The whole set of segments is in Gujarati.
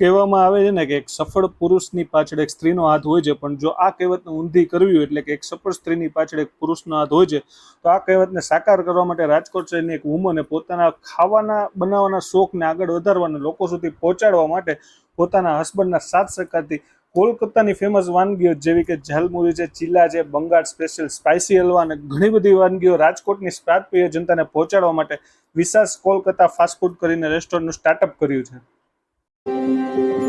કહેવામાં આવે છે ને કે એક સફળ પુરુષની પાછળ એક સ્ત્રીનો હાથ હોય છે, પણ જો આ કહેવતને ઊંધી કરવી હોય એટલે કે એક સફળ સ્ત્રીની પાછળ એક પુરુષનો હાથ હોય છે, તો આ કહેવતને સાકાર કરવા માટે રાજકોટ શહેરની એક વુમને પોતાના ખાવાના, બનાવવાના શોખને આગળ વધારવાના લોકો સુધી પહોંચાડવા માટે પોતાના હસબન્ડના સાથ સહકારથી કોલકાતાની ફેમસ વાનગીઓ જેવી કે ઝાલમુરી છે, ચીલા છે, બંગાળ સ્પેશિયલ સ્પાઇસી હલવા અને ઘણી બધી વાનગીઓ રાજકોટની સ્વાદપ્રિય જનતાને પહોંચાડવા માટે વિશાસ કોલકાતા ફાસ્ટફૂડ કરીને રેસ્ટોરન્ટનું સ્ટાર્ટઅપ કર્યું છે. Música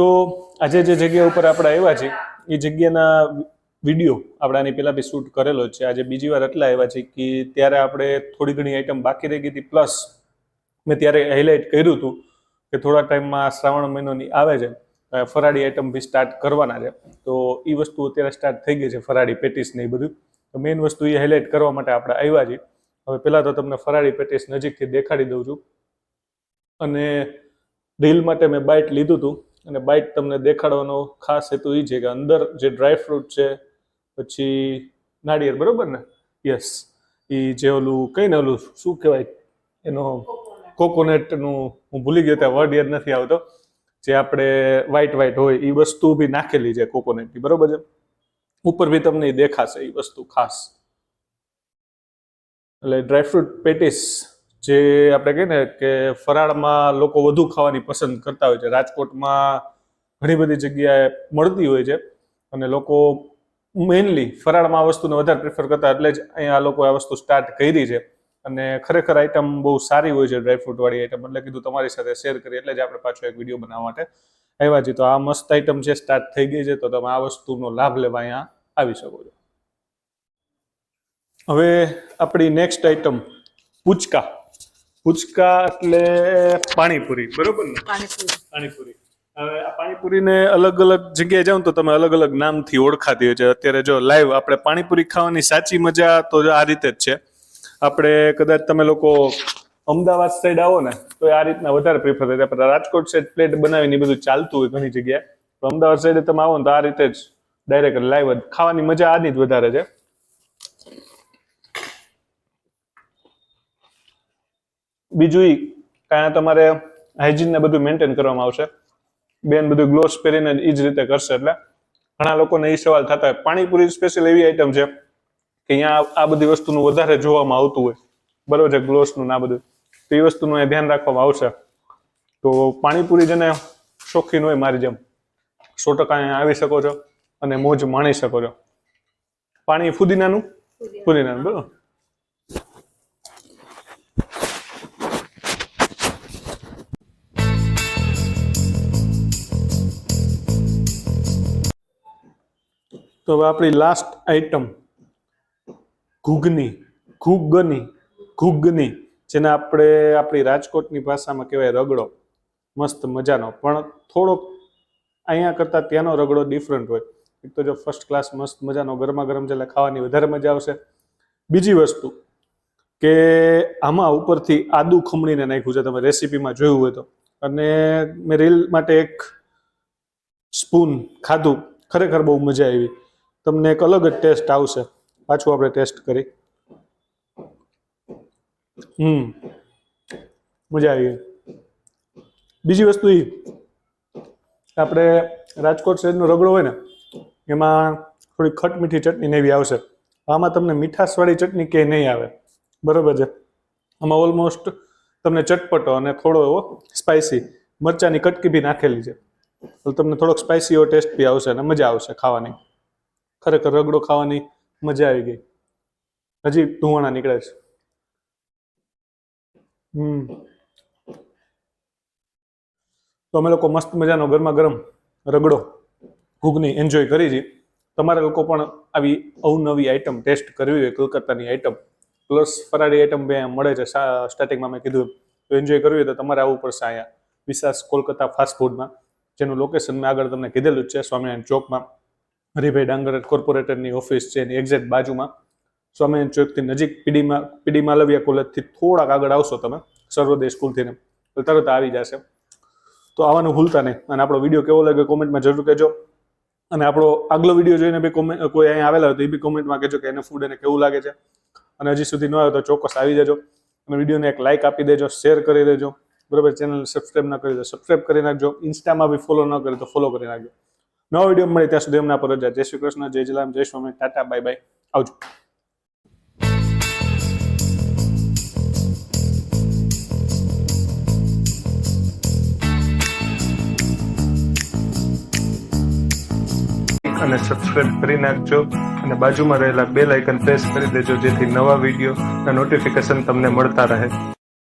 તો આજે જે જગ્યા ઉપર આપણે આવ્યા છે એ જગ્યાના વીડિયો આપણે આની પહેલા બી શૂટ કરેલો છે. આજે બીજી વાર એટલા આવ્યા છે કે ત્યારે આપણે થોડી ઘણી આઈટમ બાકી રહી ગઈ હતી. પ્લસ મેં ત્યારે હાઇલાઇટ કર્યું હતું કે થોડા ટાઈમમાં શ્રાવણ મહિનોની આવે છે ફરાળી આઈટમ બી સ્ટાર્ટ કરવાના છે. તો એ વસ્તુ અત્યારે સ્ટાર્ટ થઈ ગઈ છે, ફરાળી પેટીસ ને એ બધું. તો મેઇન વસ્તુ એ હાઇલાઇટ કરવા માટે આપણે આવ્યા છીએ. હવે પહેલાં તો તમને ફરાળી પેટીસ નજીકથી દેખાડી દઉં છું. અને રીલ માટે મેં બાઇટ લીધું હતું. અને બાઇટ તમને દેખાડવાનો ખાસ હેતુ એ છે કે અંદર જે ડ્રાય ફ્રૂટ છે, પછી નાળિયેર, બરોબર ને? યસ એ જે ઓલું, કઈ ને ઓલું, શું કહેવાય? એનો કોકોનટનું હું ભૂલી ગયો ત્યાં વર્ડ યાદ નથી આવતો. જે આપણે વ્હાઈટ વ્હાઈટ હોય એ વસ્તુ બી નાખેલી છે કોકોનટની બરોબર છે? ઉપર બી તમને દેખાશે એ વસ્તુ ખાસ. એટલે ડ્રાયફ્રૂટ પેટીસ જે આપણે કહીએ ને કે ફરાળમાં લોકો વધુ ખાવાની પસંદ કરતા હોય છે. રાજકોટમાં ઘણી બધી જગ્યાએ મળતી હોય છે અને લોકો મેઇનલી ફરાળમાં આ વસ્તુને વધારે પ્રિફર કરતા એટલે જ અહીંયા લોકો આ વસ્તુ સ્ટાર્ટ કરી છે. અને ખરેખર આઈટમ બહુ સારી હોય છે ડ્રાયફ્રૂટવાળી આઈટમ એટલે કીધું તમારી સાથે શેર કરી એટલે જ આપણે પાછો એક વીડિયો બનાવવા માટે આવ્યા છીએ. તો આ મસ્ત આઈટમ છે સ્ટાર્ટ થઈ ગઈ છે તો તમે આ વસ્તુનો લાભ લેવા અહીંયા આવી શકો છો. હવે આપણી નેક્સ્ટ આઈટમ પૂચકા. પૂચકા એટલે પાણીપુરી બરોબર ને? પાણીપુરી. પાણીપુરી. હવે આ પાણીપુરીને અલગ અલગ જગ્યાએ જાઓ તો તમે અલગ અલગ નામથી ઓળખાતી હોય છે. અત્યારે જો લાઈવ આપણે પાણીપુરી ખાવાની સાચી મજા તો આ રીતે જ છે. આપણે કદાચ તમે લોકો અમદાવાદ સાઈડ આવો ને તો આ રીતના વધારે પ્રિફર થાય. આપણે રાજકોટ સાઈડ પ્લેટ બનાવીને એ બધું ચાલતું હોય ઘણી જગ્યાએ. તો અમદાવાદ સાઈડે તમે આવો ને તો આ રીતે જ ડાયરેક્ટ લાઈવ ખાવાની મજા આની જ વધારે છે. બીજું એ કાંઈ તમારે હાઇજીન ને બધું મેન્ટેન કરવામાં આવશે. બેન બધું ગ્લોવ્સ પહેરીને એ જ રીતે કરશે એટલે. ઘણા લોકોને એ સવાલ થતા હોય. પાણીપુરી સ્પેશિયલ એવી આઈટમ છે કે અહીંયા આ બધી વસ્તુનું વધારે જોવામાં આવતું હોય. બરોબર છે ગ્લોવ્સનું ના બધું. તો એ વસ્તુનું અહીંયા ધ્યાન રાખવામાં આવશે. તો પાણીપુરી જેને શોખીન હોય મારી જેમ. સો ટકા અહીંયા આવી શકો છો અને મોજ માણી શકો છો. પાણી ફુદીનાનું? ફુદીનાનું બરોબર. તો હવે આપણી લાસ્ટ આઈટમ ઘૂગની ઘૂગની ઘૂગની જેને આપણે આપણી રાજકોટની ભાષામાં કહેવાય રગડો. મસ્ત મજાનો. પણ થોડોક અહીંયા કરતાં ત્યાંનો રગડો ડિફરન્ટ હોય. એક તો જો ફર્સ્ટ ક્લાસ મસ્ત મજાનો ગરમા ગરમ છે ખાવાની વધારે મજા આવશે. બીજી વસ્તુ કે આમાં ઉપરથી આદુ ખમણીને નાખ્યું છે. તમે રેસીપીમાં જોયું હોય તો. અને મેં રીલ માટે એક સ્પૂન ખાધું. ખરેખર બહુ મજા આવી. તમને એક અલગ જ ટેસ્ટ આવશે. પાછું આપણે ટેસ્ટ કરી. હમ. મજા આવી બીજી વસ્તુ એ આપણે રાજકોટ શહેરનો રગડો હોય ને, એમાં થોડી ખટ મીઠી ચટણી એવી આવશે. આમાં તમને મીઠાશવાળી ચટણી કે નહીં આવે. બરોબર છે? આમાં ઓલમોસ્ટ તમને ચટપટો અને થોડો એવો સ્પાઇસી મરચાની કટકી બી નાખેલી છે. તમને થોડોક સ્પાઇસી એવો ટેસ્ટ બી આવશે અને મજા આવશે ખાવાની. ખરેખર રગડો ખાવાની મજા આવી ગઈ. હજી ધુવાણા નીકળે છે. હમ. તો અમે લોકો મસ્ત મજાનો ગરમા ગરમ રગડો, ઘૂગની એન્જોય કરી છે. તમારે લોકો પણ આવી અવનવી આઈટમ ટેસ્ટ કરવી હોય કોલકાતાની આઈટમ પ્લસ ફરાળી આઈટમ બે મળે છે. સ્ટાર્ટિંગમાં મેં કીધું તો એન્જોય કરવી હોય તો તમારે આવવું પડશે અહીંયા વિશાસ કોલકાતા ફાસ્ટ ફૂડમાં જેનું લોકેશન મેં આગળ તમને કીધેલું જ છે સ્વામિનારાયણ ચોકમાં. હરિભાઈ ડાંગર કોર્પોરેટરની ઓફિસ છે એની એક્ઝેક્ટ બાજુમાં. સ્વામિનારાયણ ચોકથી નજીક પીડીમાં, પીડી માલવિયા કોલેજથી થોડાક આગળ આવશો તમે, સર્વોદય સ્કૂલથી ને. તરત આવી જશે. તો આવવાનું ભૂલતા નહીં. અને આપણો વીડિયો કેવો લાગે કોમેન્ટમાં જરૂર કહેજો. અને આપણો આગલો વીડિયો જોઈને બી કોમેન્ટ કોઈ અહીંયા આવેલા હોય તો એ બી કોમેન્ટમાં કહેજો કે એને ફૂડ એને કેવું લાગે છે. અને હજી સુધી ન આવ્યો તો ચોક્કસ આવી જજો. અને વિડીયોને એક લાઇક આપી દેજો શેર કરી દેજો. બરાબર ચેનલ સબસ્ક્રાઇબ ન કરી દો સબસ્ક્રાઇબ કરી નાખજો. ઇન્સ્ટામાં બી ફોલો ન કરે તો ફોલો કરી નાખજો. નવો વીડિયો મળે ત્યાં સુધી એમના પર જય શ્રી કૃષ્ણ, જય જલામ જય સ્વામી ટાટા, બાય બાય. આવજો. અને સબસ્ક્રાઇબ કરી નાખજો અને બાજુમાં રહેલા બે લાઇકન પ્રેસ કરી દેજો જેથી નવા વીડિયો નોટિફિકેશન તમને મળતા રહે.